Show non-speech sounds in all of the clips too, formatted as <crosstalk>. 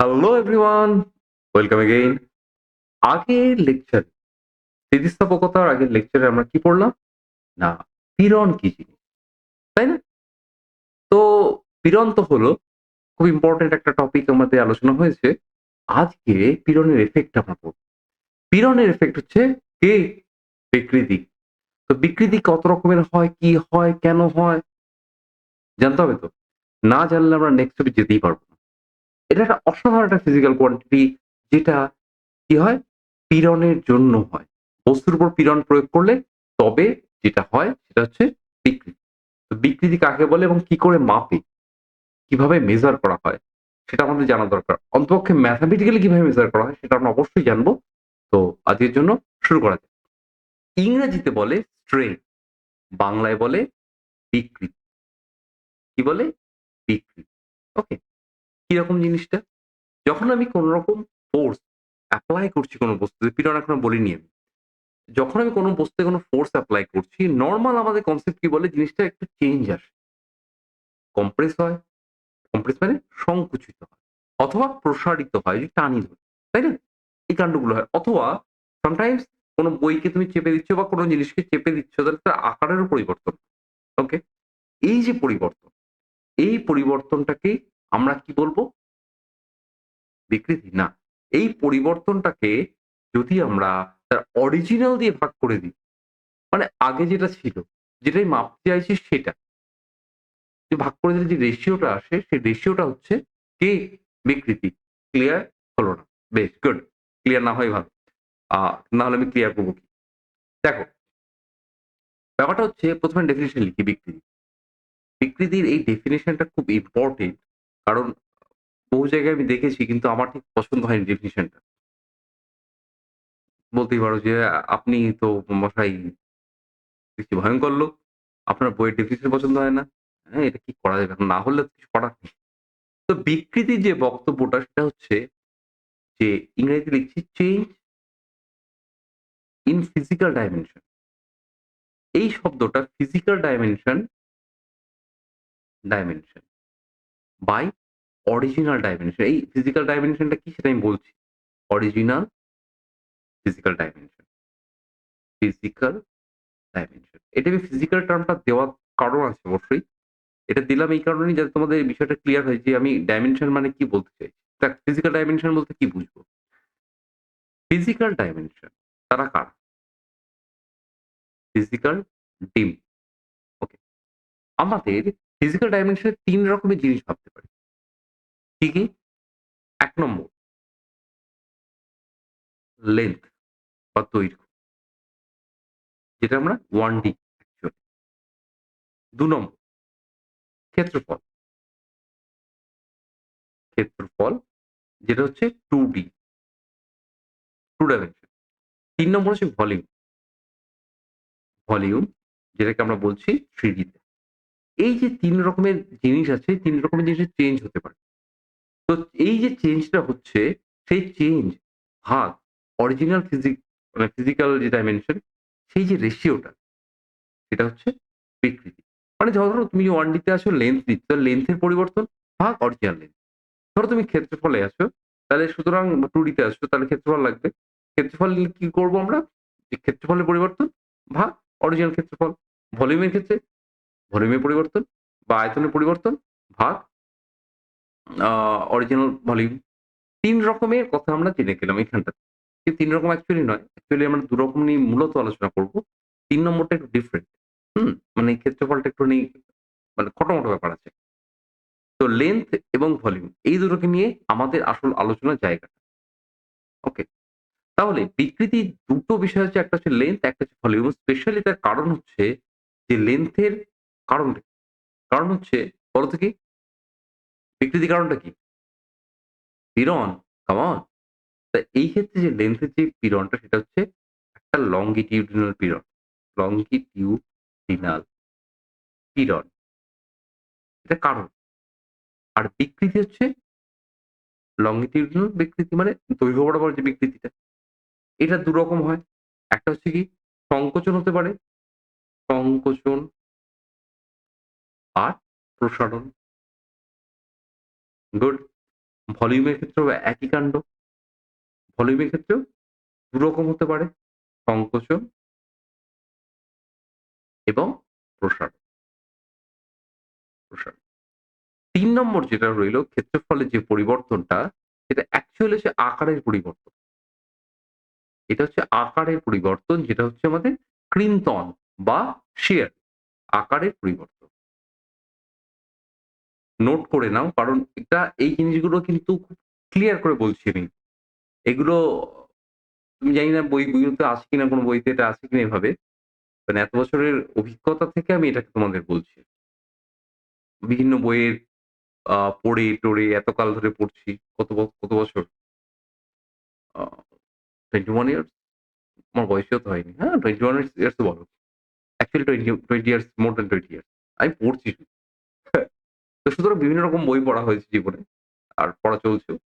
Hello everyone welcome again আগের lecture স্থিতিস্থাপকতার আগের লেকচারে আমরা কি পড়লাম? না, পীড়ন কি জিনিস? তাই না? তো পীড়ন তো হলো, খুব ইম্পর্টেন্ট একটা টপিক আমাদের আলোচনা হয়েছে। আজকে পীড়নের এফেক্ট আমরা পড়ব। পীড়নের এফেক্ট হচ্ছে কে? বিকৃতি। তো বিকৃতি কত রকমের হয়, কি হয়, কেন হয়? জানতে হবে তো? না জানলে আমরা নেক্সট টপিক যেতেই পারব না। এটা একটা অসাধারণ একটা ফিজিক্যাল কোয়ান্টিটি যেটা কি হয়? পীড়নের জন্য হয়। বস্তুর উপর পীড়ন প্রয়োগ করলে তবে যেটা হয় সেটা হচ্ছে বিকৃতি। তো বিকৃতি কাকে বলে এবং কি করে মাপে? কীভাবে মেজার করা হয়? সেটা আমাদের জানা দরকার। অন্তপক্ষে ম্যাথামেটিক্যালি কীভাবে মেজার করা হয় সেটা আমরা অবশ্যই জানব। তো আজকের জন্য শুরু করা যাক। ইংরেজিতে বলে স্ট্রেন বাংলায় বলে বিকৃতি। কি বলে? বিকৃতি। ওকে কীরকম জিনিসটা? যখন আমি কোন রকম ফোর্স অ্যাপ্লাই করছি কোনো বস্তুতে পীড়ন এখনও বলিনি আমি। যখন আমি কোনো বস্তুতে কোনো ফোর্স অ্যাপ্লাই করছি নর্মাল আমাদের কনসেপ্ট কি বলে? জিনিসটা একটু চেঞ্জ আসে। কম্প্রেস হয়। কম্প্রেস মানে সংকুচিত হয়। অথবা প্রসারিত হয়, যে টানি ধরে। তাই না? এই কাণ্ডগুলো হয়। অথবা সামটাইমস কোনো বইকে তুমি চেপে দিচ্ছ বা কোনো জিনিসকে চেপে দিচ্ছ, তাহলে তার আকারেরও পরিবর্তন ওকে এই যে পরিবর্তন, এই পরিবর্তনটাকে আমরা কি বলব? বিকৃতি, না। এই পরিবর্তনটাকে যদি আমরা তার অরিজিনাল দিয়ে ভাগ করে দিই মানে আগে যেটা ছিল, যেটাই মাপতে চাইছি সেটা। যে ভাগ করে দিলে যে রেশিওটা আসে, সেই রেশিওটা হচ্ছে কে বিকৃতি। ক্লিয়ার হলো না। বেশ গুড ক্লিয়ার না হয় ভালো। না হলে আমি ক্লিয়ার করব কি? দেখো, ব্যাপারটা হচ্ছে প্রথমে ডেফিনেশন লিখি বিকৃতি। বিকৃতির এই ডেফিনেশনটা খুব ইম্পর্টেন্ট কারণ বহু জায়গায় আমি দেখেছি, কিন্তু আমার ঠিক পছন্দ হয়নি ডেফিনিশনটা বলতেই পারো যে, আপনি তো মশাই বেশি ভয়ঙ্কর লোক, আপনার বইয়ের ডেফিনেশন পছন্দ হয় না। হ্যাঁ এটা কি করা যাবে? না হলে কিছু করার নেই। তো বিকৃতির যে বক্তব্যটা, সেটা হচ্ছে যে, ইংরেজিতে লিখছি চেঞ্জ ইন ফিজিক্যাল ডাইমেনশন এই শব্দটা physical dimension dimension by original dimension এই ফিজিক্যাল ডাইমেনশনটা কি সেটা আমি বলছি? Original physical dimension physical dimension এটা আমি ফিজিক্যাল টার্মটা দেওয়ার কারণ আছে অবশ্যই। এটা দিলাম এই কারণেই যাতে তোমাদের বিষয়টা ক্লিয়ার হয় যে আমি ডাইমেনশন মানে কি বলতে চাই। দেখ ফিজিক্যাল ডাইমেনশন বলতে কি বুঝব? ফিজিক্যাল ডাইমেনশন তারা কারা? ফিজিক্যাল ডিম ওকে আমাদের ফিজিক্যাল ডাইমেনশনে তিন রকমের জিনিস ভাবতে পারি। কি কি এক নম্বর। লেন্থ বা দৈর্ঘ্য। যেটা আমরা ওয়ান ডি দু নম্বর। ক্ষেত্রফল। ক্ষেত্রফল যেটা হচ্ছে টু ডি টু ডাইমেনশন তিন নম্বর হচ্ছে ভলিউম ভলিউম যেটাকে আমরা বলছি থ্রি ডিতে এই যে তিন রকমের জিনিস আছে, তিন রকমের জিনিসের চেঞ্জ হতে পারে। তো এই যে চেঞ্জটা হচ্ছে, সেই চেঞ্জ ভাগ অরিজিনাল ফিজিক মানে ফিজিক্যাল যে ডাইমেনশন সেই যে রেশিওটা সেটা হচ্ছে বিকৃতি। মানে ধরো তুমি ওয়ান ডিতে আসো লেন্থ দিচ্ছ লেন্থের পরিবর্তন, ভাগ অরিজিনাল লেন্থ ধরো তুমি ক্ষেত্রফলে আছো তাহলে সুতরাং টু ডিতে আসছো তাহলে ক্ষেত্রফল লাগবে। ক্ষেত্রফল কি করব আমরা? যে ক্ষেত্রফলের পরিবর্তন, ভাগ অরিজিনাল ক্ষেত্রফল। ভলিউমের ক্ষেত্রে ভলিউমের পরিবর্তন, বা আয়তনের পরিবর্তন, ভাগ অরিজিনাল ভলিউম তিন রকমের কথা আমরা জেনে গেলাম এখানটা তিন রকম অ্যাকচুয়ালি নয়। অ্যাকচুয়ালি আমরা দু রকম নিয়ে মূলত আলোচনা করব। তিন নম্বরটা একটু ডিফারেন্ট হুম মানে ক্ষেত্রফলটা একটু নেই মানে খটোমটো ব্যাপার আছে। তো লেন্থ এবং ভলিউম এই দুটোকে নিয়ে আমাদের আসল আলোচনার জায়গাটা। ওকে তাহলে বিকৃতি দুটো বিষয় হচ্ছে, একটা হচ্ছে লেন্থ একটা হচ্ছে ভলিউম স্পেশালি তার কারণ হচ্ছে যে লেন্থের কারণটা। কারণ হচ্ছে বলো তো কি? বিকৃতি কারণটা কি? পীড়ন কামন তা এই ক্ষেত্রে যে লেন্থের যে পীড়নটা, সেটা হচ্ছে একটা লঙ্গিটিউডিনাল পীড়ন লঙ্গিটিউডিনাল পীড়ন। এটা কারণ। আর বিকৃতি হচ্ছে লঙ্গিটিউডিনাল বিকৃতি মানে দৈর্ঘ্য বরাবর যে বিকৃতিটা, এটা দু রকম হয়। একটা হচ্ছে কি সংকোচন হতে পারে, সংকোচন আর প্রসারণ। গুড ভলিউমের ক্ষেত্রেও একই কাণ্ড। ভলিউমের ক্ষেত্রেও ২ রকম হতে পারে। সংকোচন এবং প্রসারণ। প্রসারণ। তিন নম্বর যেটা রইল ক্ষেত্রফলের যে পরিবর্তনটা, সেটা অ্যাকচুয়ালি হচ্ছে আকারের পরিবর্তন। এটা হচ্ছে আকারের পরিবর্তন, যেটা হচ্ছে আমাদের ক্রিন্তন বা শেয়ার আকারের পরিবর্তন। নোট করে নাও, কারণ এটা এই জিনিসগুলো কিন্তু খুব ক্লিয়ার করে বলছি আমি। এগুলো, আমি জানি না বই বইগুলোতে আছে কিনা, কোন বইতে এটা আছে কিনা এভাবে। মানে এত বছরের অভিজ্ঞতা থেকে আমি এটাকে তোমাদের বলছি। বিভিন্ন বইয়ের পড়ে, টড়ে এত কাল ধরে পড়ছি। কত কত বছর? Twenty one years? আমার বয়সও তো হয়নি। হ্যাঁ 21 ইয়ার্স ইয়ার্স বলো। Actually 20 20 years more than 20 years. আমি পড়ছি। তো সুতরাং বিভিন্ন রকম বই পড়া হয়েছে জীবনে। আর পড়া চলছেও।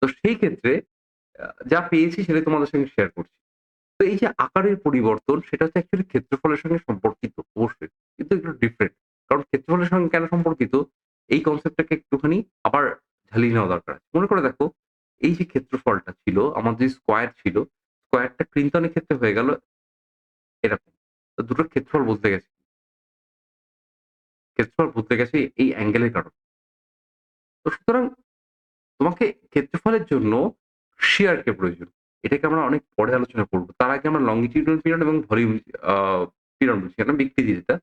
তো সেই ক্ষেত্রে যা পেয়েছি সেটা তোমাদের সঙ্গে শেয়ার করছি। তো এই যে আকারের পরিবর্তন সেটা হচ্ছে অ্যাকচুয়ালি ক্ষেত্রফলের সঙ্গে সম্পর্কিত অবশ্যই। কিন্তু একটু ডিফারেন্ট। কারণ ক্ষেত্রফলের সঙ্গে কেন সম্পর্কিত? এই কনসেপ্টটাকে একটুখানি আবার ঝালিয়ে নেওয়া দরকার আছে। মনে করে দেখো এই যে ক্ষেত্রফলটা ছিল আমাদের যে স্কয়ার ছিল, স্কয়ারটা ক্রিন্তনের ক্ষেত্রে হয়ে গেল এরকম। তো দুটোর ক্ষেত্রফল বদলে গেছে। ক্ষেত্রফল বদলে গেছে এই অ্যাঙ্গেলের কারণে। তো সুতরাং তোমাকে ক্ষেত্রফলের জন্য শিয়ারকে প্রয়োজন। এটাকে আমরা অনেক পরে আলোচনা করব। তার আগে আমরা লংগিটিউডিনাল পিরামিড এবং ভলিউম আ পিরামিড বলছি না বিকৃতি যেটা।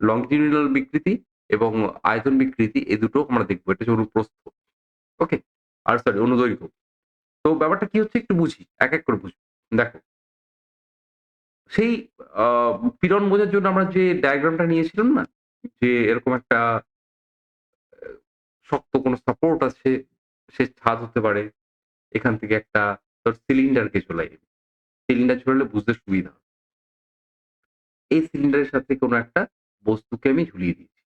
লংগিটিউডিনাল বিকৃতি এবং আয়তন বিকৃতি এই দুটো আমরা দেখব এটা হচ্ছে অনুপ্রস্থ। ওকে? আর সরি অনুদৈর্ঘ্য। তো ব্যাপারটা কি হচ্ছে একটু বুঝি। এক, এক করে বুঝি। দেখো। সেই আ পীড়ন বোঝার জন্য আমরা যে ডায়াগ্রামটা নিয়েছিলাম না? যে এরকম একটা শক্ত কোনো সাপোর্ট আছে, সে ছাদ হতে পারে। এখান থেকে একটা তোর সিলিন্ডারকে ঝোলাই। সিলিন্ডার ঝোলালে বুঝতে সুবিধা এই সিলিন্ডারের সাথে কোনো একটা বস্তুকে আমি ঝুলিয়ে দিয়েছি।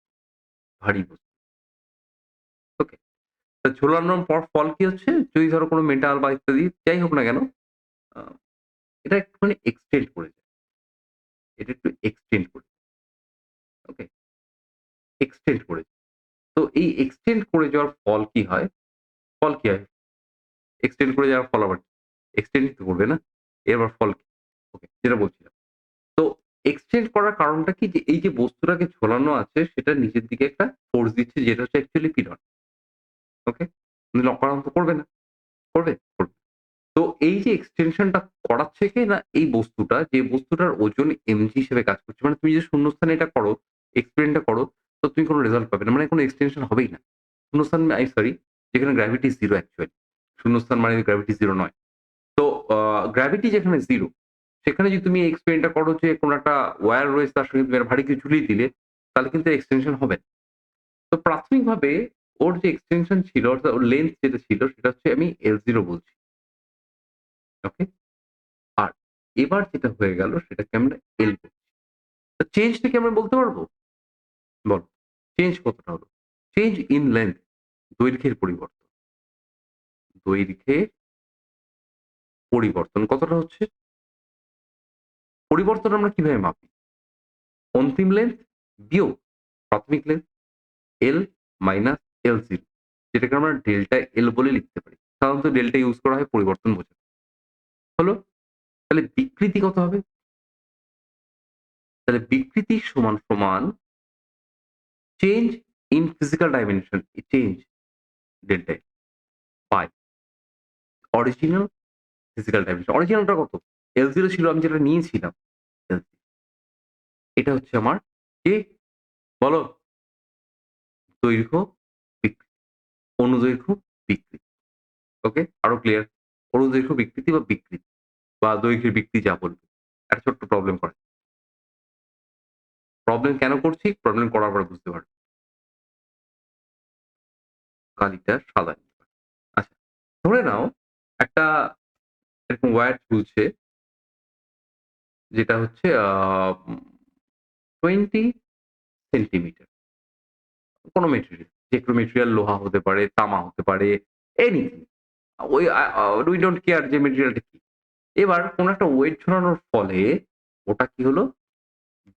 ভারী বস্তু। ওকে? তো ঝোলানোর পর ফল কি হচ্ছে? যদি ধরো কোনো মেটাল বা ইত্যাদি যাই হোক না কেন, এটা একটুখানি এক্সটেন্ড করে যায়। এটা একটু এক্সটেন্ড করে ওকে? এক্সটেন্ড করে তো এই এক্সটেন্ড করে যাওয়ার ফল কি হয়? ফল কি হয়? এক্সটেন্ড করে যাওয়ার ফল আবার কি? এক্সটেন্ডই তো করবে না? এবার ফল কি? ওকে, যেটা বলছিলাম। তো এক্সটেন্ড করার কারণটা কি? যে এই যে বস্তুটাকে ঝোলানো আছে সেটা নিচের দিকে একটা ফোর্স দিচ্ছে যেটা হচ্ছে অ্যাকচুয়ালি পীড়ন। ওকে? অকারণ তো করবে না। করবে? করবে। তো এই যে এক্সটেনশনটা করাচ্ছে কে? না এই বস্তুটা যে বস্তুটার ওজন mg হিসেবে কাজ করছে। মানে তুমি যে শূন্যস্থানে এটা করো, এক্সপেরিমেন্টটা করো তো তুমি কোনো রেজাল্ট পাবে না। মানে কোনো এক্সটেনশন হবেই না। শূন্যস্থান আই সরি যেখানে গ্র্যাভিটি জিরো অ্যাকচুয়ালি। শূন্যস্থান মানে গ্র্যাভিটি জিরো নয়। তো গ্র্যাভিটি যেখানে জিরো সেখানে যদি তুমি এক্সপেরিমেন্টটা করো যে কোনো একটা ওয়্যার রয়েছে, তার সঙ্গে তুমি ভারী কিছু ঝুলিয়ে দিলে, তাহলে কিন্তু এক্সটেনশন হবে না। তো প্রাথমিকভাবে ওর যে এক্সটেনশন ছিল, অর্থাৎ ওর লেন্থ যেটা ছিল, সেটা হচ্ছে আমি এল জিরো বলছি। ওকে? আর এবার যেটা হয়ে গেল, সেটাকে আমরা L বলছি। তো চেঞ্জটা কি আমরা বলতে পারব? বলো। চেঞ্জ কতটা হলো? চেঞ্জ ইন লেন্থ দৈর্ঘ্যের পরিবর্তন। দৈর্ঘ্যের পরিবর্তন কতটা হচ্ছে? পরিবর্তন আমরা কীভাবে মাপি? অন্তিম লেন্থ বিয়োগ প্রাথমিক লেন্থ এল মাইনাস L0 যেটাকে আমরা ডেল্টা এল বলে লিখতে পারি। সাধারণত ডেল্টা ইউজ করা হয় পরিবর্তন বোঝাতে। হলো? তাহলে বিকৃতি কত হবে? তাহলে বিকৃতি সমান, সমান change in physical dimension change delta L by original physical dimension. অরিজিনালটা কত? L0 ছিল, আমি যেটা নিয়েছিলাম। L0 এটা হচ্ছে আমার কি? বলো? দৈর্ঘ্য বিকৃতি। অনুদৈর্ঘ্য বিকৃতি। ওকে? আরও ক্লিয়ার? অনুদৈর্ঘ্য বিকৃতি বা বিকৃতি, বা দৈর্ঘ্যের বিকৃতি যা বলবে। একটা ছোট্ট প্রবলেম করা। প্রবলেম কেন করছি? প্রবলেম করার পরে বুঝতে পারবে। কালিটা সাদা। আচ্ছা, ধরে নাও একটা এরকম ওয়্যার ঝুলছে যেটা হচ্ছে 20 সেন্টিমিটার। কোন মেটেরিয়াল। যেকোনো মেটেরিয়াল লোহা হতে পারে, তামা হতে পারে, এনিথিং। ওই উই ডোন্ট কেয়ার যে মেটেরিয়ালটা কি। এবার কোনো একটা ওয়েট ঝোলানোর ফলে ওটা কি হলো?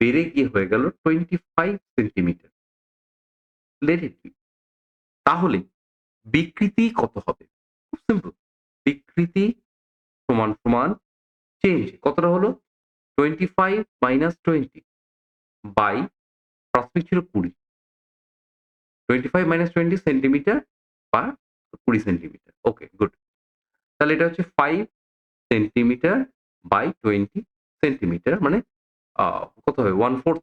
বেড়ে গিয়ে হয়ে গেল 25 সেন্টিমিটার। লেট তাহলে বিকৃতি কত হবে? খুব সিম্পল বিকৃতি সমান সমান চেঞ্জ কতটা হলো? Twenty five minus twenty by প্রাথমিক ছিল কুড়ি। Twenty five minus twenty centimetre বা কুড়ি সেন্টিমিটার ওকে গুড তাহলে এটা হচ্ছে five centimetre by twenty centimetre মানে কত হবে? ওয়ান ফোর্থ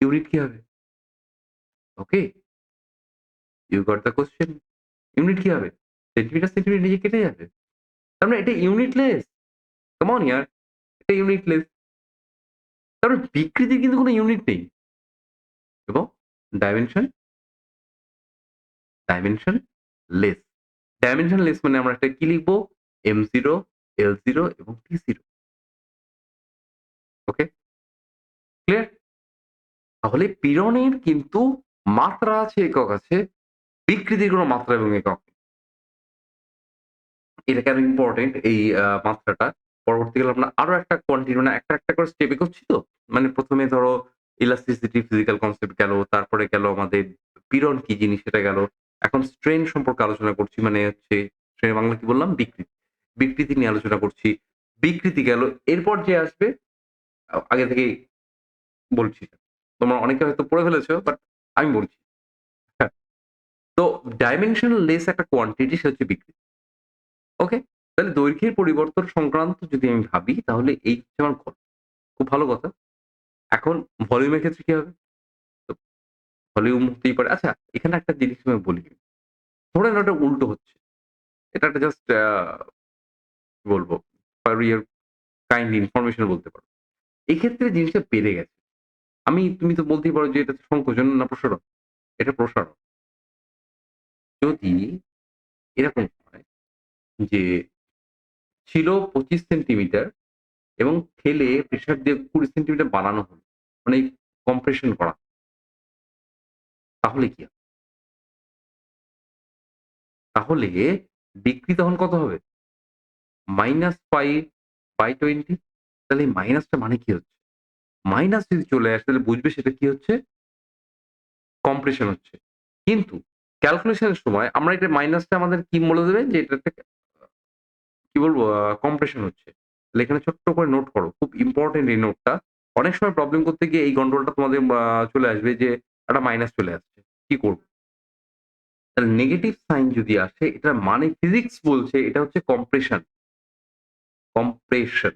ইউনিট কি হবে? Okay you got the question unit কি হবে? সেন্টিমিটার সেন্টিমিটার নিজে কেটে যাবে। তার মানে এটা ইউনিটলেস কেমন ইয়ার এটা ইউনিটলেস তার মানে বিকৃতির কিন্তু কোনো ইউনিট নেই। এবং dimension dimensionless dimensionless মানে আমরা একটা কি লিখব? এম জিরো এল জিরো এবং টি জিরো ওকে ক্লিয়ার তাহলে পীড়নের কিন্তু মাত্রা আছে, একক আছে। বিকৃতির কোনো মাত্রা এবং একক। এটা কেন ইম্পর্টেন্ট এই মাত্রাটা। পরবর্তীকালে আমরা আরও একটা কোয়ান্টিটি মানে একটা একটা করে স্টেপে করছি তো? মানে প্রথমে ধরো ইলাস্টিসিটি ফিজিক্যাল কনসেপ্ট গেল, তারপরে গেল আমাদের পীড়ন কি জিনিস সেটা গেল। এখন স্ট্রেন সম্পর্কে আলোচনা করছি মানে হচ্ছে স্ট্রেন বাংলা কি বললাম? বিকৃতি। বিকৃতি নিয়ে আলোচনা করছি। বিকৃতি গেল, এরপর যে আসবে, আগে থেকে বলছি। তোমরা অনেকে হয়তো পড়ে ফেলেছো বাট আমি বলছি। তো ডাইমেনশন লেস একটা কোয়ান্টিটি সে হচ্ছে বিকৃতি ওকে তাহলে দৈর্ঘ্যের পরিবর্তন সংক্রান্ত যদি আমি ভাবি, তাহলে এই হচ্ছে আমার গল্প খুব ভালো কথা। এখন ভলিউমের ক্ষেত্রে কি হবে? ভলিউম হতেই পারে। আচ্ছা এখানে একটা জিনিস আমি বলি। ধরে ওটা উল্টো হচ্ছে। এটা একটা জাস্ট বলব? ইয়ার কাইন্ড ইনফরমেশন বলতে পারো। এক্ষেত্রে জিনিসটা বেড়ে গেছে। আমি, তুমি তো বলতেই পারো যে এটা সংকোচন না প্রসারণ। এটা প্রসারণ। যদি এরকম হয় যে ছিল পঁচিশ সেন্টিমিটার এবং ঠেলে প্রেশার দিয়ে কুড়ি সেন্টিমিটার বানানো হলো মানে কম্প্রেশন করা, তাহলে কি তাহলে বিক্রি তখন কত হবে? মাইনাস ফাইভ বাই টোয়েন্টি তাহলে মাইনাসটা মানে কি হচ্ছে? মাইনাস যদি চলে আসে, তাহলে বুঝবে সেটা কি হচ্ছে? কম্প্রেশন হচ্ছে। কিন্তু ক্যালকুলেশনের সময় আমরা এটা মাইনাসটা আমাদের কি বলে দেবে? যে এটা একটা কি বলব কম্প্রেশন হচ্ছে। তাহলে এখানে ছোট্ট করে নোট করো, খুব ইম্পর্টেন্ট এই নোটটা অনেক সময় প্রবলেম করতে গিয়ে এই গন্ডলটা তোমাদের চলে আসবে যে একটা মাইনাস চলে আসছে। কি করব? তাহলে নেগেটিভ সাইন যদি আসে এটা মানে ফিজিক্স বলছে, এটা হচ্ছে কম্প্রেশন কম্প্রেশন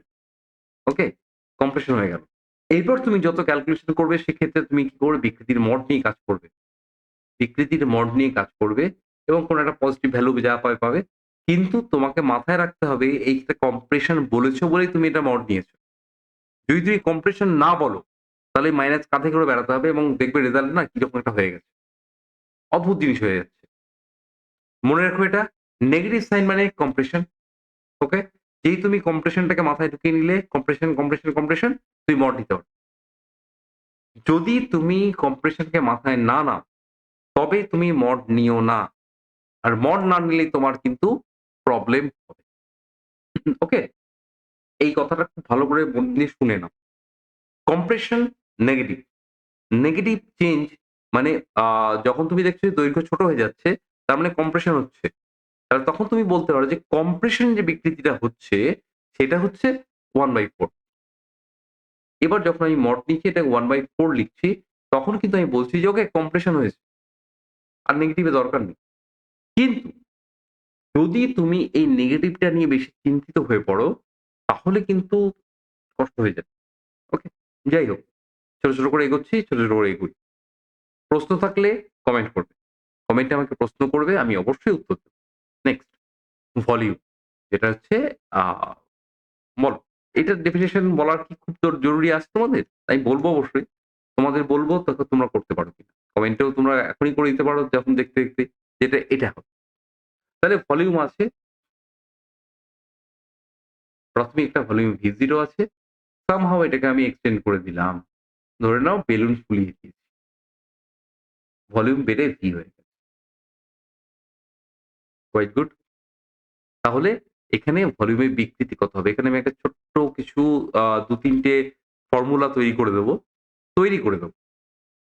ওকে কম্প্রেশন হয়ে গেল। এরপর তুমি যত ক্যালকুলেশন করবে, সেক্ষেত্রে তুমি কি করবে? বিকৃতির মড নিয়ে কাজ করবে। বিকৃতির মড নিয়ে কাজ করবে এবং কোনো একটা পজিটিভ ভ্যালু যা পাবে পাবে। কিন্তু তোমাকে মাথায় রাখতে হবে এইটা কম্প্রেশন বলেছ বলেই তুমি এটা মড নিয়েছো। যদি তুমি কম্প্রেশন না বলো, তাহলে মাইনাস কাঁধে করে বেড়াতে হবে এবং দেখবে রেজাল্ট না কীরকম একটা হয়ে গেছে। অদ্ভুত জিনিস হয়ে যাচ্ছে। মনে রাখো এটা নেগেটিভ সাইন মানে কম্প্রেশন ওকে যেই তুমি কম্প্রেশনটাকে মাথায় ঢুকিয়ে নিলে কম্প্রেশন কম্প্রেশন কম্প্রেশন তুমি মড নিতে পারো। যদি তুমি কম্প্রেশনকে মাথায় না নাও তবে তুমি মড নিও না। আর মড না নিলে তোমার কিন্তু প্রবলেম হবে। <laughs> ওকে এই কথাটা খুব ভালো করে দিয়ে শুনে নাও। কম্প্রেশন নেগেটিভ নেগেটিভ চেঞ্জ মানে যখন তুমি দেখছ দৈর্ঘ্য ছোট হয়ে যাচ্ছে, তার মানে কম্প্রেশন হচ্ছে। তাহলে তখন তুমি বলতে পারো যে কম্প্রেশন যে বিকৃতিটা হচ্ছে, সেটা হচ্ছে ওয়ান বাই ফোর এবার যখন আমি মড নিচ্ছি এটা ওয়ান বাই ফোর লিখছি, তখন কিন্তু আমি বলছি যে ওকে কম্প্রেশন হয়েছে। আর নেগেটিভে দরকার নেই। কিন্তু যদি তুমি এই নেগেটিভটা নিয়ে বেশি চিন্তিত হয়ে পড়ো, তাহলে কিন্তু কষ্ট হয়ে যাবে। ওকে যাই হোক, ছোট ছোট করে এগোচ্ছি, ছোট ছোট করে এগোই। প্রশ্ন থাকলে কমেন্ট করবে। কমেন্টে আমাকে প্রশ্ন করবে, আমি অবশ্যই উত্তর দেবো। নেক্সট ভলিউম যেটা হচ্ছে বলো। এটার ডেফিনেশন বলার কি খুব জরুরি আছে তোমাদের? তাই বলব অবশ্যই। তোমাদের বলব তোমরা করতে পারো কিনা। কমেন্টেও তোমরা এখনই করে দিতে পারো যখন দেখতে দেখতে যেটা এটা হবে। তাহলে ভলিউম আছে। প্রথমে একটা ভলিউম ভি জিরো আছে। সামহাও এটাকে আমি এক্সটেন্ড করে দিলাম। ধরে নাও বেলুন ফুলিয়ে দিয়েছি। ভলিউম বেড়ে ভি হয়ে গেছে। কোয়াইট গুড তাহলে এখানে ভলিউমের বিকৃতি কত হবে? এখানে আমি একটা ছোট্ট কিছু দু তিনটে ফর্মুলা তৈরি করে দেবো। তৈরি করে দেবো।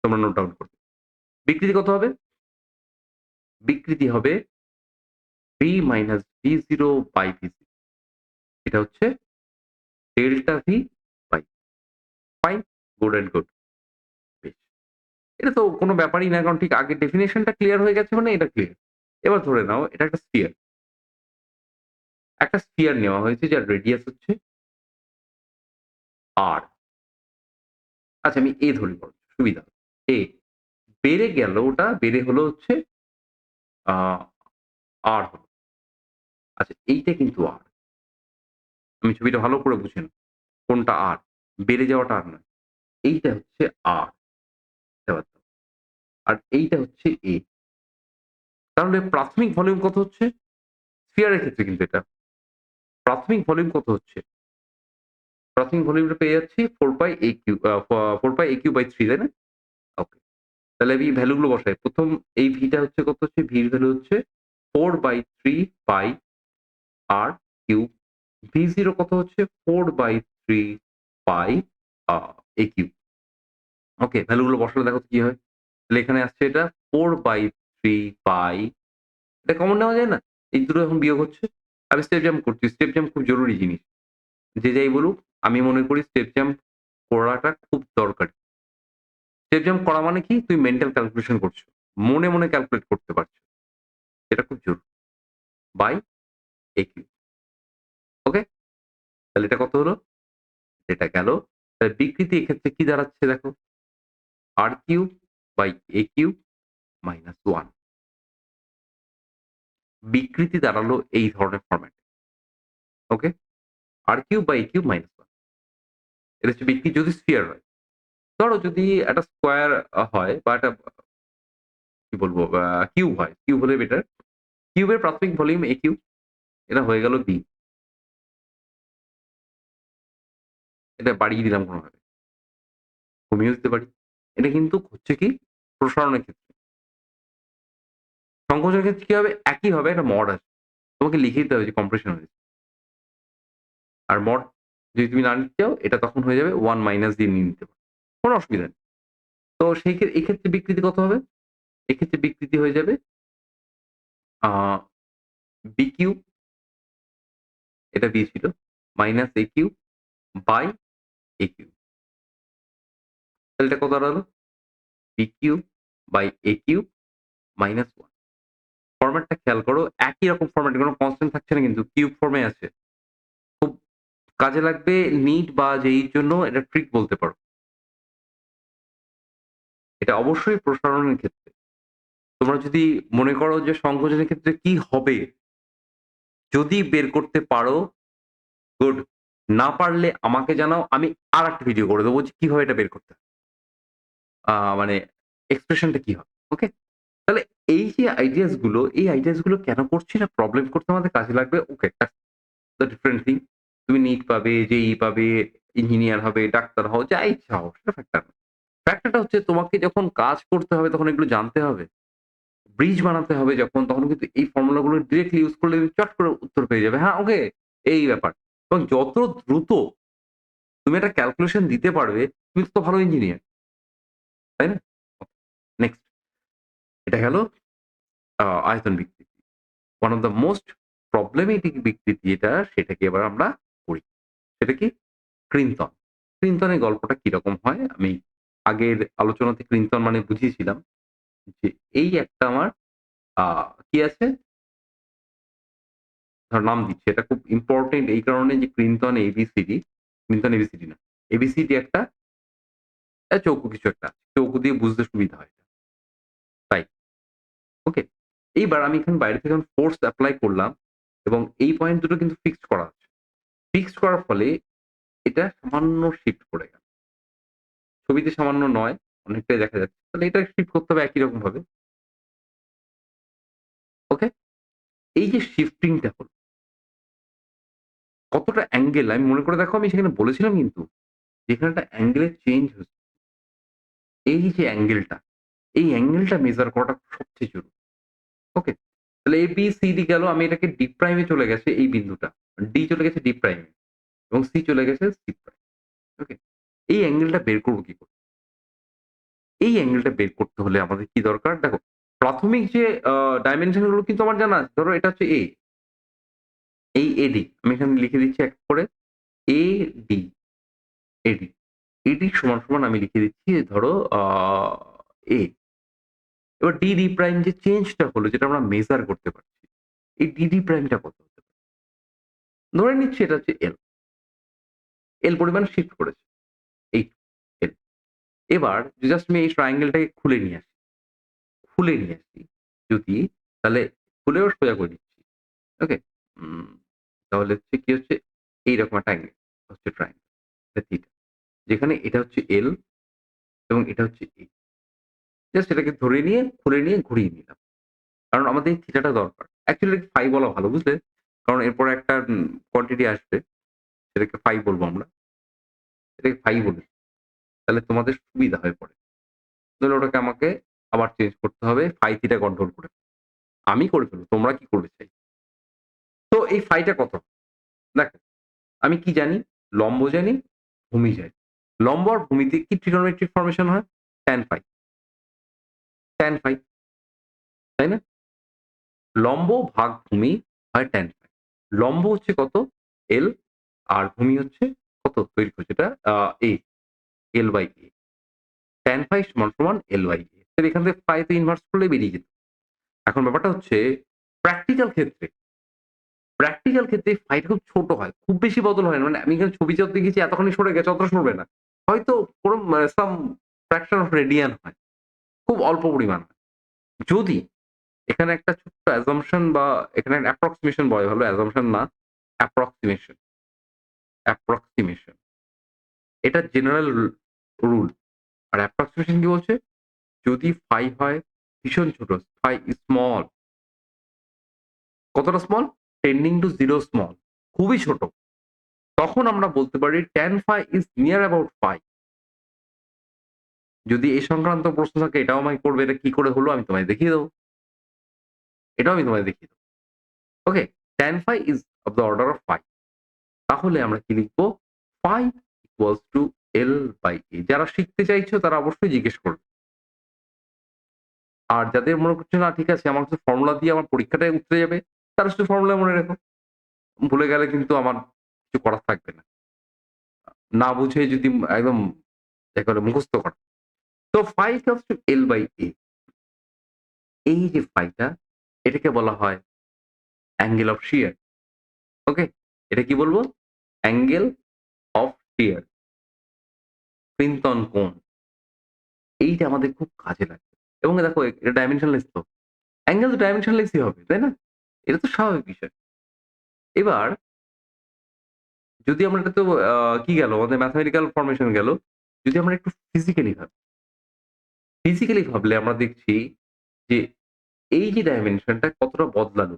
তোমরা নোট ডাউন করবে বিকৃতি কত হবে? বিকৃতি হবে V minus V zero by V এটা হচ্ছে delta V by fine good and good এটা তো কোনো ব্যাপারই না, কারণ ঠিক আগে ডেফিনেশনটা ক্লিয়ার হয়ে গেছে মানে এটা ক্লিয়ার এবার ধরে নাও, এটা একটা স্পিয়ার একটা স্পিয়ার নেওয়া হয়েছে, যার রেডিয়াস হচ্ছে আর আচ্ছা আমি এ ধরি সুবিধা। এ বেড়ে গেল ওটা বেড়ে হলো হচ্ছে আর হলো। আচ্ছা এইটা কিন্তু আর। আমি ছবিটা ভালো করে বুঝে না কোনটা আর? বেড়ে যাওয়াটা আর নয়, এইটা হচ্ছে আর। আর এইটা হচ্ছে এ। তাহলে প্রাথমিক ভলিউম কত হচ্ছে? স্পিয়ারের ক্ষেত্রে কিন্তু এটা। প্রাথমিক ভলিউম কত হচ্ছে? প্রাথমিক ভলিউমটা পেয়ে যাচ্ছি, four by A cube four by A cube by three, তাই না? তাহলে আমি ভ্যালুগুলো বসাই। প্রথম এই ভিটা হচ্ছে কত হচ্ছে? ভির ভ্যালু হচ্ছে four by three by R cube V zero কত হচ্ছে? Four by three by A cube okay ভ্যালুগুলো বসালে দেখো কি হয়। তাহলে এখানে আসছে এটা ফোর বাই থ্রি বাই এটা কমন নেওয়া যায় না? এই দুটো এখন বিয়োগ হচ্ছে। আমি স্টেপ জাম্প করছি। স্টেপ জাম্প খুব জরুরি জিনিস। যে যাই বলুক, আমি মনে করি স্টেপ জাম্প করাটা খুব দরকারি। স্টেপ জাম্প করা মানে কি? তুই মেন্টাল ক্যালকুলেশন করছ। মনে মনে ক্যালকুলেট করতে পারছ। এটা খুব জরুরি। বাই এ কিউ ওকে তাহলে এটা কত হলো? এটা গেল। তাহলে বিকৃতি এক্ষেত্রে কি দাঁড়াচ্ছে দেখো? R cube by A cube minus one বিকৃতি দাঁড়াল এই ধরনের format okay R cube by cube minus one এটা হচ্ছে বিকৃতি যদি স্পিয়ার হয়। ধরো যদি একটা স্কোয়ার হয় বা একটা, কি বলব কিউব হয় কিউব হলে বেটার কিউবের প্রাথমিক ভলিউম এ কিউ এটা হয়ে গেল বি এটা বাড়িয়ে দিলাম কোনোভাবে। কমিয়ে দিতে পারি। এটা কিন্তু হচ্ছে কি, প্রসারণের ক্ষেত্রে। সংকোচনের ক্ষেত্রে কি হবে? একই হবে, একটা মড আছে। তোমাকে লিখে দিতে হবে যে কম্প্রেশন হয়েছে। আর মড যদি তুমি না নিতে চাও, এটা তখন হয়ে যাবে ওয়ান মাইনাস দিয়ে নিয়ে নিতে পারো। কোনো অসুবিধা নেই। তো সেই ক্ষেত্রে এক্ষেত্রে বিকৃতি কত হবে? এক্ষেত্রে বিকৃতি হয়ে যাবে বি কিউ এটা বি ছিল minus A cube by A cube তাহলে কত দাঁড়াল? B cube by A cube minus one ফরম্যাটটা খেয়াল করো, একই রকম ফরম্যাট কোনো কনস্ট্যান্ট থাকছে না কিন্তু কিউব ফর্মে আছে। খুব কাজে লাগবে নিট বা যেই জন্য এটা ট্রিক বলতে পারো। এটা অবশ্যই প্রসারণের ক্ষেত্রে। তোমরা যদি মনে করো যে সংকোচনের ক্ষেত্রে কি হবে, যদি বের করতে পারো গুড না পারলে আমাকে জানাও, আমি আর একটা ভিডিও করে দেবো যে কীভাবে এটা বের করতে মানে এক্সপ্রেশনটা কি হবে ওকে তাহলে এই যে আইডিয়াসগুলো, এই আইডিয়াসগুলো কেন করছি না প্রবলেম করতে আমাদের কাজে লাগবে? ওকে দ্য ডিফারেন্ট থিং তুমি নিট পাবে জেই পাবে ইঞ্জিনিয়ার হবে, ডাক্তার হও যা ইচ্ছা হও সেটা ফ্যাক্টর না। ফ্যাক্টরটা হচ্ছে তোমাকে যখন কাজ করতে হবে, তখন এগুলো জানতে হবে। ব্রিজ বানাতে হবে যখন, তখন কিন্তু এই ফর্মুলাগুলো ডিরেক্টলি ইউজ করলে চট করে উত্তর পেয়ে যাবে। হ্যাঁ ওকে এই ব্যাপার। এবং যত দ্রুত তুমি একটা ক্যালকুলেশন দিতে পারবে, তুমি তো ভালো ইঞ্জিনিয়ার তাই না? নেক্সট এটা গেল আয়তন বিকৃতি। One of the most problematic বিকৃতি যেটা সেটাকে এবার আমরা করি। সেটা কি? ক্রিন্তন কৃন্তনের গল্পটা কীরকম হয়? আমি আগের আলোচনাতে কৃন্তন মানে বুঝিয়েছিলাম যে এই একটা আমার কি আছে? ধর নাম দিচ্ছি, এটা খুব ইম্পর্টেন্ট এই কারণে যে কৃন্তন এবিসিডি কৃন্তন এবিসিডি না এবিসিডি একটা চৌকো কিছু একটা। চৌকো দিয়ে বুঝতে সুবিধা হয় তাই ওকে এইবার আমি এখানে বাইরে থেকে ফোর্স অ্যাপ্লাই করলাম এবং এই পয়েন্ট দুটো কিন্তু ফিক্সড করা আছে। ফিক্সড করার ফলে এটা সামান্য শিফট করে গেল। ছবিতে সামান্য নয়, অনেকটাই দেখা যাচ্ছে। তাহলে এটা শিফট করতে হবে একই রকম ভাবে ওকে এই যে শিফটিংটা হলো, কতটা অ্যাঙ্গেল আমি মনে করে দেখো, আমি সেখানে বলেছিলাম কিন্তু, যেখানে একটা অ্যাঙ্গেলের চেঞ্জ হচ্ছে। এই যে অ্যাঙ্গেলটা এই অ্যাঙ্গেলটা মেজার করাটা সবচেয়ে জরুরি। ওকে তাহলে এ বি সি ডি গেল, আমি এটাকে ডি প্রাইমে চলে গেছে, এই বিন্দুটা। ডি চলে গেছে ডি প্রাইমে এবং সি চলে গেছে সি প্রাইম ওকে এই অ্যাঙ্গেলটা বের করব কি করে এই অ্যাঙ্গেলটা বের করতে হলে আমাদের কি দরকার দেখো প্রাথমিক যে আ ডাইমেনশন কিন্তু আমার জানা আছে। ধরো এটা হচ্ছে এ এই এডি আমি এখানে লিখে দিচ্ছি এক করে এ ডি এডি এডি সমান, সমান আমি লিখে দিচ্ছি ধরো A এবার DD প্রাইম যে চেঞ্জটা হলো যেটা আমরা মেজার করতে পারছি। এই DD প্রাইমটা কত হতে পারে? ধরে নিচ্ছি এটা হচ্ছে এল এল পরিমাণ শিফট করেছে। এবার জাস্ট আমি এই ট্রায়াঙ্গেলটাকে খুলে নিয়ে আসি। খুলে নিয়ে আসি যদি তাহলে খুলেও সোজা করে দিচ্ছি। ওকে? তাহলে হচ্ছে কি হচ্ছে এইরকম একটা অ্যাঙ্গেল হচ্ছে ট্রায়াঙ্গেল। যেখানে এটা হচ্ছে এল এবং এটা হচ্ছে এ জাস্ট এটাকে ধরে নিয়ে, খুলে নিয়ে ঘুরিয়ে নিলাম। কারণ আমাদের এই থিটাটা দরকার। অ্যাকচুয়ালি ফাই বলা ভালো, বুঝলে? কারণ এরপরে একটা কোয়ান্টিটি আসবে। সেটাকে ফাই বলব আমরা। এটাকে ফাই বলি। তাহলে তোমাদের সুবিধা হয়ে পড়ে তাহলে ওটাকে আমাকে আবার চেঞ্জ করতে হবে ফাই থিটা কন্ট্রোল করে। আমি করে ফেলব। তোমরা কি করবে চাই? তো এই ফাইটা কত? দেখো আমি কি জানি? লম্ব জানি, ভূমি জানি। লম্ব আর ভূমিতে কি ট্রিগোনোমেট্রিক ফর্মেশন হয়? Tan phi. Tan phi. তাই না? লম্ব ভাগ ভূমি হয় ট্যান ফাই। লম্ব হচ্ছে কত? এল আর ভূমি হচ্ছে কত দৈর্ঘ্য যেটা uh L by A। tan phi সমান, সমান L বাই A। তাহলে এখান থেকে ফাই তে ইনভার্স করলেই বেরিয়ে যেত। এখন ব্যাপারটা হচ্ছে প্র্যাকটিক্যাল ক্ষেত্রে প্র্যাকটিক্যাল ক্ষেত্রে ফাইটা খুব ছোট হয়। খুব বেশি বদল হয় না। মানে আমি এখানে ছবি যত দেখেছি এতখানি সরে গেছে অতটা সরবে না। হয়তো কোনো মানে সাম ফ্র্যাকশন অফ রেডিয়ান হয়। খুব অল্প পরিমাণ। যদি এখানে একটা ছোট্ট অ্যাসাম্পশন বা এখানে অ্যাপ্রক্সিমেশন বলা ভালো অ্যাসাম্পশন না অ্যাপ্রক্সিমেশন। অ্যাপ্রক্সিমেশন। এটা জেনারেল রুল। আর অ্যাপ্রক্সিমেশন কি বলছে? যদি ফাই হয় ভীষণ ছোট, ফাই স্মল কতটা স্মল? টেন্ডিং টু 0 স্মল খুবই ছোট। তখন আমরা বলতে পারি tan phi is near about phi যদি এই সংক্রান্ত প্রশ্ন থাকে এটাও আমাকে করবে। এটা কি করে হলো আমি তোমায় দেখিয়ে দেবো এটাও আমি তোমায় দেখিয়ে দেবো okay? tan phi is of the order of phi তাহলে আমরা কি লিখব? phi equals to L by A যারা শিখতে চাইছো, তারা অবশ্যই জিজ্ঞেস করবে। আর যাদের মনে করছে, না, ঠিক আছে, আমার ফর্মুলা দিয়ে আমার পরীক্ষাটাই উতরে যাবে, তারা শুধু ফর্মুলা মনে রেখো। ভুলে গেলে কিন্তু আমার কিছু করার থাকবে না। না বুঝে যদি একদম একেবারে মুখস্থ করা। তো equals to L by A এই যে ফাইটা এটাকে বলা হয় অ্যাঙ্গেল অফ শিয়ার। ওকে? এটা কি বলব? Angle of sheer. কৃন্তন কোণ। এইটা আমাদের খুব কাজে লাগবে। এবং দেখো এটা ডাইমেনশনলেস তো। অ্যাঙ্গেল তো ডাইমেনশনলেসই হবে, তাই না? এটা তো স্বাভাবিক বিষয়। এবার যদি আমরা এটা তো কি গেল আমাদের ম্যাথমেটিক্যাল ফর্মেশন গেল। যদি আমরা একটু ফিজিক্যালি ভাবি। ফিজিক্যালি ভাবলে আমরা দেখছি যে এই যে ডাইমেনশনটা কতটা বদলালো।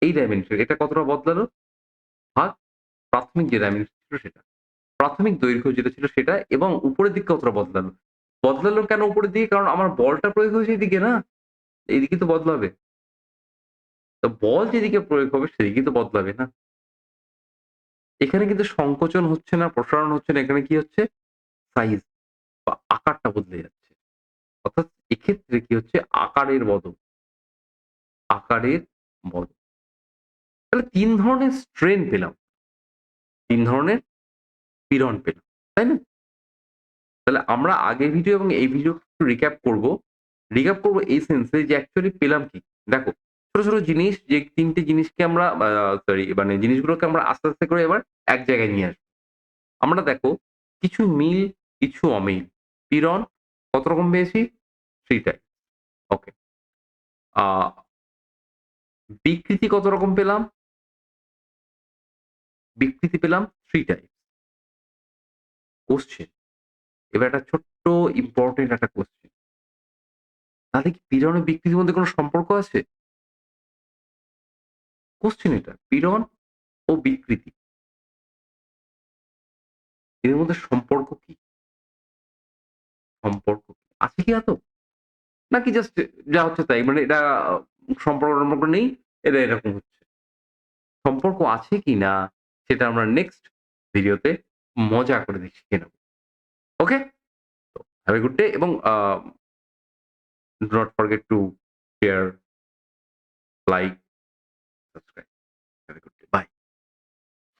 এই ডাইমেনশন এটা কতটা বদলালো? ভাগ প্রাথমিক যে ডাইমেনশন ছিল সেটা। প্রাথমিক দৈর্ঘ্য যেটা ছিল সেটা এবং উপরের দিক কতটা বদলালো। বদলালো কেন উপরের দিকে? কারণ আমার বলটা প্রয়োগ হয়েছে এদিকে না? এইদিকে তো বদলাবে। তো বল যেদিকে প্রয়োগ হবে সেদিকে তো বদলাবে না? এখানে কিন্তু সংকোচন হচ্ছে না, প্রসারণ হচ্ছে না। এখানে কি হচ্ছে? সাইজ বা আকারটা বদলে যাচ্ছে। অর্থাৎ এক্ষেত্রে কি হচ্ছে? আকারের বদল। আকারের বদল। তাহলে তিন ধরনের স্ট্রেন পেলাম। তিন ধরনের পীড়ন পেলাম। তাই না? তাহলে আমরা আগের ভিডিও এবং এই ভিডিও একটু রিক্যাপ করব। রিক্যাপ করব এই সেন্সে যে অ্যাকচুয়ালি পেলাম কি? দেখো ছোট, ছোট জিনিস যে তিনটে জিনিসকে আমরা সরি মানে জিনিসগুলোকে আমরা আস্তে, আস্তে করে এবার এক জায়গায় নিয়ে আসব। আমরা দেখো কিছু মিল, কিছু অমিল। পীড়ন কত রকম পেয়েছি? 3 টাইপ। ওকে। বিকৃতি কত রকম পেলাম? বিকৃতি পেলাম 3 টাইপ। কোয়েশ্চেন এবার একটা ছোট্ট ইম্পোর্টেন্ট একটা কোশ্চেন তাহলে কি পীড়ন ও বিকৃতির মধ্যে কোনো সম্পর্ক আছে? কোশ্চেন এটা। পীড়ন ও বিকৃতি। এদের মধ্যে সম্পর্ক কি? সম্পর্ক আছে কি আদৌ? নাকি জাস্ট যা হচ্ছে তাই? মানে এটা সম্পর্ক-টম্পর্ক নেই, এটা এরকম হচ্ছে। সম্পর্ক আছে কিনা সেটা আমরা নেক্সট ভিডিওতে মজা করে দেখে নেব। Okay have a good day এবং not forget to share like subscribe